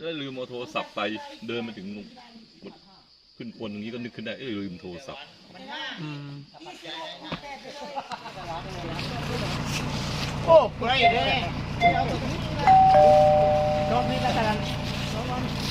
แล้วลืมเอาโทรศัพท์ไปเดินมาถึงขึ้นคนตรงนี้ก็นึกขึ้นได้เอ้ยลืมโทรศัพท์อืมโอ้ไปเลยรอบนี้แล้วกันเอา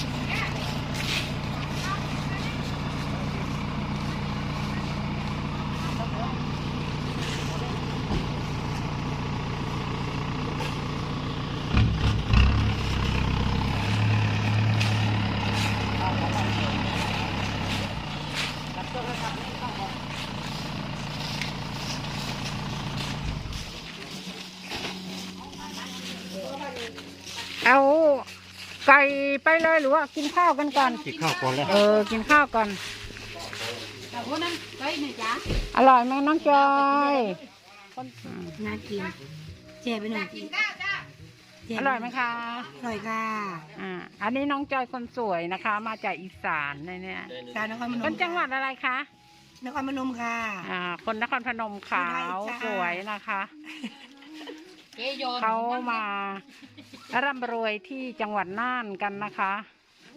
ไก่ไปเลยหรือว่ากินข้าวกันก่อน กินข้าวก่อนแล้วเออ กินข้าวก่อนแต่ว่านั้นเฮ้ยนี่จ้าอร่อยไหมน้องจอยน่ากินเจ็บไปหน่อยอร่อยไหมคะอร่อยค่ะอ่าอันนี้น้องจอยคนสวยนะคะ มาจากอีสานนะเนี่ยชาวนครพนมคนจังหวัดอะไรคะนครพนมค่ะ อ่า คนนครพนมขาวจ้าสวยนะคะเจโยนเขามา ร่ำรวยที่จังหวัดน่านกันนะคะ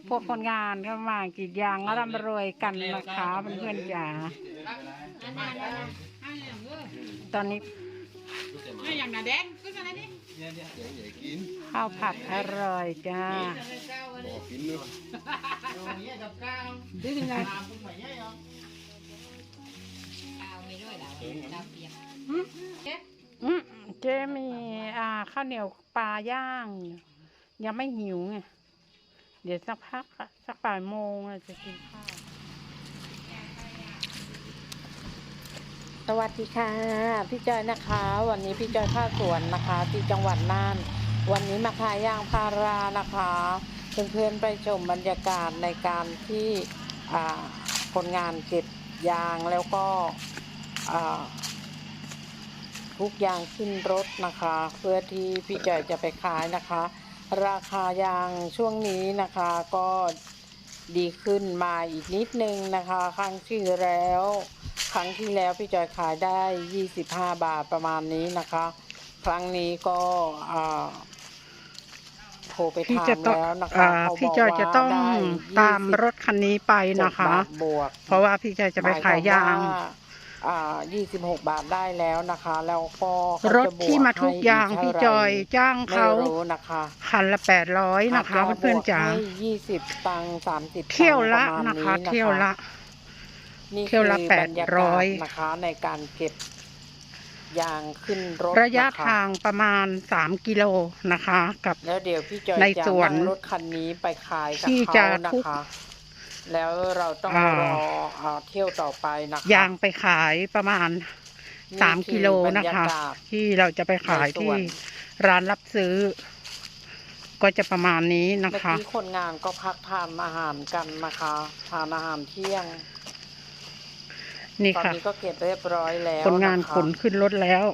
พวกคนงานก็มากรีดยางร่ำรวยกันนะคะเพื่อนๆจ๋าตอนนี้ข้าวผัดอร่อยจ้าดื้อไมเจมี่าข้าวเหนียวปลาย่าง ยังไม่หิวไง เดี๋ยวสักพักอะสักบ่ายโมงจะกินข้าว สวัสดีค่ะ พี่จอยนะคะ วันนี้พี่จอยข้าวสวนนะคะ ที่จังหวัดน่าน วันนี้มาขายยางพารานะคะเพื่อนๆไปชมบรรยากาศในการที่คนงานเก็บยางแล้วก็ ทุกอย่างขึ้นรถนะคะ เพื่อที่พี่จอยจะไปขายนะคะ ราคายางช่วงนี้นะคะก็ดีขึ้นมาอีกนิดนึงนะคะ ครั้งที่แล้ว ครั้งที่แล้วพี่จอยขายได้ 25 บาทประมาณนี้นะคะ ครั้งนี้ก็อ่าโทรไปพี่ถามจะต้องแล้วนะคะอ่าเขาพี่บอกจอยจะว่าต้องได้ตามรถคันนี้ไป26นะคะบาทบวกเพราะว่าพี่จอยจะไปขายยาง หมควมว่าอ่า26บาทได้แล้วนะคะ แล้วก็เขรถจะบวกที่มาทุกยางให้พี่เท่จไหร่อยจ้างไม่เขารู้นะคะคันละแปดร้อยนะคะาจเพื่อนๆจ๋าบวกให้20ตังค์30เที่ยวละตังนะคะปรมาณเที่ยวละนี่เที่ยวละคือบรรยากาศ800นะคะ ในการเก็บยางขึ้นรถระยะนคทางประมาณ3กิโลนะคะ กับแล้วเดี๋ยวพี่จอยในจะสวนนั่งรถคันนี้ไปขายกับที่เขาจะนะทุกคะ แล้วเราต้องอ่ารออ่าเที่ยวต่อไปนะคะ ยางไปขายประมาณนี่3กิโลอบรรนะยาคะกาศที่เราจะไปขายในสที่วน ร้านรับซื้อ ก็จะประมาณนี้นะเมื่อคะ กี้คนงานก็พักทานอาหารกันนะคะทานอาหารเที่ยง นี่ตอนค่ะ นี้ก็เก็บเรียบร้อยแล้วคนงานะะขนขึ้นรถแล้ว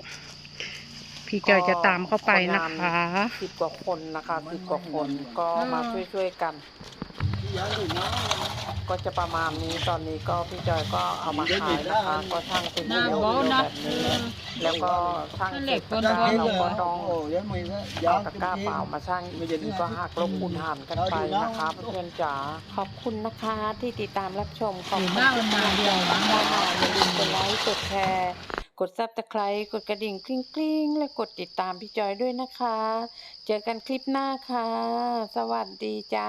พี่จอยจะตามเข้าไปนะคะสิบกว่าคนนะคะสิบกว่าคนก็มาช่วยๆกัน ก็จะประมาณนี้ตอนนี้ก็พี่จอยก็เอามาขายนะคะ ก็ช่างเป็นที่แบบนี้แล้วก็ช่างเสร็จนะคะเราก็ต้องเอาตะกร้าเปล่ามาช่างอีกทีก็หักลบคูณหารกันไปนะคะเพื่อนจ๋าขอบคุณนะคะที่ติดตามรับชมขอบคุณหน้ามันมาเดียวนะคะอย่าลืมกดไลค์กดแชร์กดซับสไครต์กดกระดิ่งกริ๊งกริ๊งและกดติดตามพี่จอยด้วยนะคะ เจอกันคลิปหน้าค่ะ สวัสดีจ้า